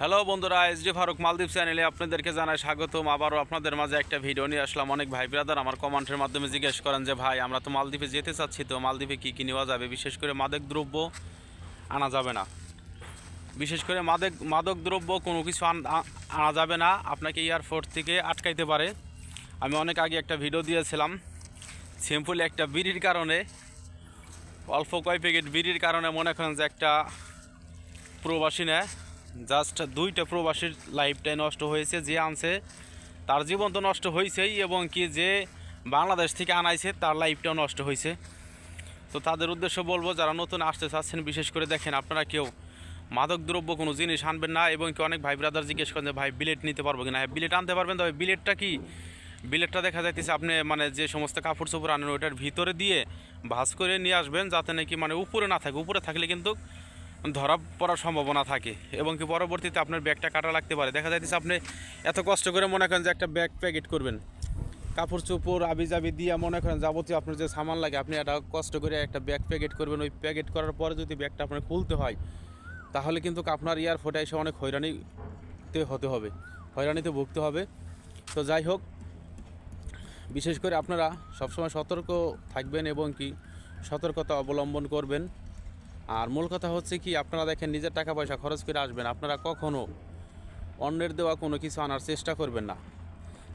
Hello বন্ধুরা S D Faruk মালদ্বীপ চ্যানেলে আপনাদেরকে জানাই স্বাগতম। আবারও আপনাদের মাঝে একটা ভিডিও নিয়ে আসলাম। অনেক ভাই ব্রাদার আমার কমেন্টের মাধ্যমে জিজ্ঞেস করেন যে, ভাই, আমরা তো মালদ্বীপে যেতে চাচ্ছি, তো মালদ্বীপে কী কী নেওয়া যাবে? বিশেষ করে মাদক দ্রব্য আনা যাবে না। বিশেষ করে মাদক মাদক দ্রব্য কোনো কিছু আনা যাবে না। আপনাকে এয়ারপোর্ট থেকে আটকাইতে পারে। আমি অনেক আগে একটা ভিডিও দিয়েছিলাম। সিম্পল একটা বিড়ির কারণে, অল্প কয় প্যাকেট বিড়ির কারণে মনে করেন যে একটা প্রবাসী নেয়। জাস্ট দুইটা প্রবাসীর লাইফটাই নষ্ট হয়েছে, যে আনছে, তার জীবন তো নষ্ট হয়েছেই এবং কি যে বাংলাদেশ থেকে আনাইছে, তার লাইফটাও নষ্ট হয়েছে তো তাদের উদ্দেশ্য বলব, যারা নতুন আসতে চাচ্ছেন, বিশেষ করে দেখেন আপনারা কেউ মাদক দ্রব্য কোনো জিনিস আনবেন না, এবং কি অনেক ভাই ব্রাদার জিজ্ঞেস করেন যে, ভাই বিলেট নিতে পারব কিনা? হ্যাঁ বিলেট আনতে পারবেন, তবে বিলেটটা কি? বিলেটটা দেখা যাইতেছে আপনি মানে যে সমস্ত কাপড় চোপড় আনেন, ওইটার ভিতরে দিয়ে ভাঁজ করে নিয়ে আসবেন, যাতে নাকি মানে উপরে না থাকে। উপরে থাকলে কিন্তু ধরা পড়ার সম্ভাবনা থাকে এবং কি পরবর্তীতে আপনার ব্যাগটা কাটা লাগতে পারে। দেখা যাইতেছে আপনি এত কষ্ট করে মনে করেন যে একটা ব্যাগ প্যাকেট করবেন। কাপড় চোপড় আবি জাবি দিয়ে মনে করেন যাবতীয় আপনার যে সামান লাগে, আপনি একটা কষ্ট করে একটা ব্যাগ প্যাকেট করবেন। ওই প্যাকেট করার পরে যদি ব্যাগটা আপনার খুলতে হয়, তাহলে কিন্তু আপনার এয়ারপোর্টে এসে অনেক হয়রানিতে হতে হবে, হয়রানিতে ভুগতে হবে। তো যাই হোক, বিশেষ করে আপনারা সবসময় সতর্ক থাকবেন এবং কি সতর্কতা অবলম্বন করবেন। আর মূল কথা হচ্ছে কি, আপনারা দেখেন নিজের টাকা পয়সা খরচ করে আসবেন, আপনারা কখনো অন্যের দেওয়া কোনো কিছু আনার চেষ্টা করবেন না।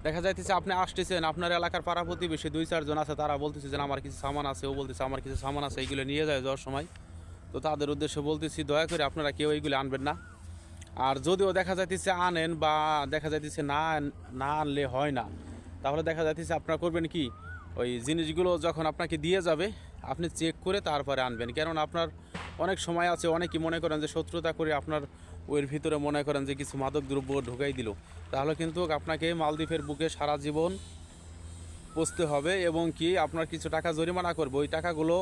দেখা যাইতেছে আপনি আসতেছেন, আপনার এলাকার পাড়া প্রতিবেশী দুই চারজন আছে, তারা বলতেছে যে, আমার কিছু সামান আছে, ও বলতেছে, আমার কিছু সামান আছে এইগুলো নিয়ে যায় যাওয়ার সময়। তো তাদের উদ্দেশ্যে বলতেছি, দয়া করে আপনারা কেউ এইগুলো আনবেন না। আর যদিও দেখা যাইতেছে আনেন বা দেখা যাইতেছে না না আনলে হয় না, তাহলে দেখা যাইতেছে আপনারা করবেন কি, ওই জিনিসগুলো যখন আপনাকে দিয়ে যাবে আপনি চেক করে তারপরে আনবেন। কারণ আপনার অনেক সময় আছে, অনেকেই মনে করেন যে শত্রুতা করে আপনার ওইর ভিতরে মনে করেন যে কিছু মাদক দ্রব্য ঢুকাই দিল। তাহলে কিন্তু আপনাকে মালদ্বীপের বুকে সারা জীবন পচতে হবে এবং কি আপনার কিছু টাকা জরিমানা করবে। ওই টাকাগুলো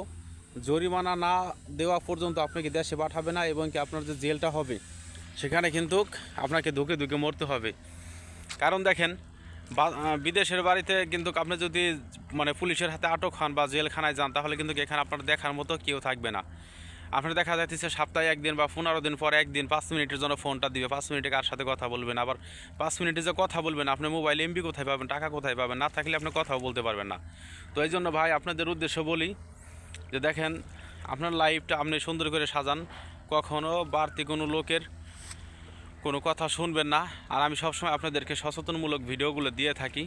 জরিমানা না দেওয়া পর্যন্ত আপনাকে দেশে পাঠাবে না এবং কি আপনার যে জেলটা হবে, সেখানে কিন্তু আপনাকে ধুকে ধুকে মরতে হবে। কারণ দেখেন বিদেশের বাড়িতে কিন্তু আপনি যদি মানে পুলিশের হাতে আটক হন বা জেলখানায় যান, তাহলে কিন্তু এখানে আপনার দেখার মতো কেউ থাকবে না। আপনার দেখা যাচ্ছে সপ্তাহে একদিন বা পনেরো দিন পর একদিন পাঁচ মিনিটের জন্য ফোনটা দিবে। পাঁচ মিনিটে কার সাথে কথা বলবেন? আবার পাঁচ মিনিটে যে কথা বলবেন, আপনি মোবাইল এমবি কোথায় পাবেন, টাকা কোথায় পাবেন? না থাকলে আপনি কথাও বলতে পারবেন না। তো এই জন্য ভাই, আপনাদের উদ্দেশ্য বলি যে দেখেন, আপনার লাইফটা আপনি সুন্দর করে সাজান। কখনও বাড়তি কোনো লোকের কোনো কথা শুনবেন না। আর আমি সবসময় আপনাদেরকে সচেতনমূলক ভিডিওগুলো দিয়ে থাকি।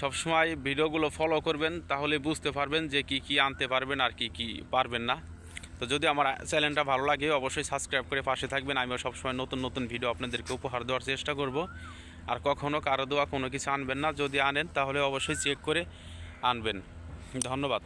সবসময় ভিডিওগুলো ফলো করবেন, তাহলে বুঝতে পারবেন যে কি কি আনতে পারবেন আর কি কি পারবেন না। তো যদি আমার চ্যানেলটা ভালো লাগে, অবশ্যই সাবস্ক্রাইব করে পাশে থাকবেন। আমিও সবসময় নতুন নতুন ভিডিও আপনাদেরকে উপহার দেওয়ার চেষ্টা করব। আর কখনও কারও দেওয়া কোনো কিছু আনবেন না। যদি আনেন, তাহলে অবশ্যই চেক করে আনবেন। ধন্যবাদ।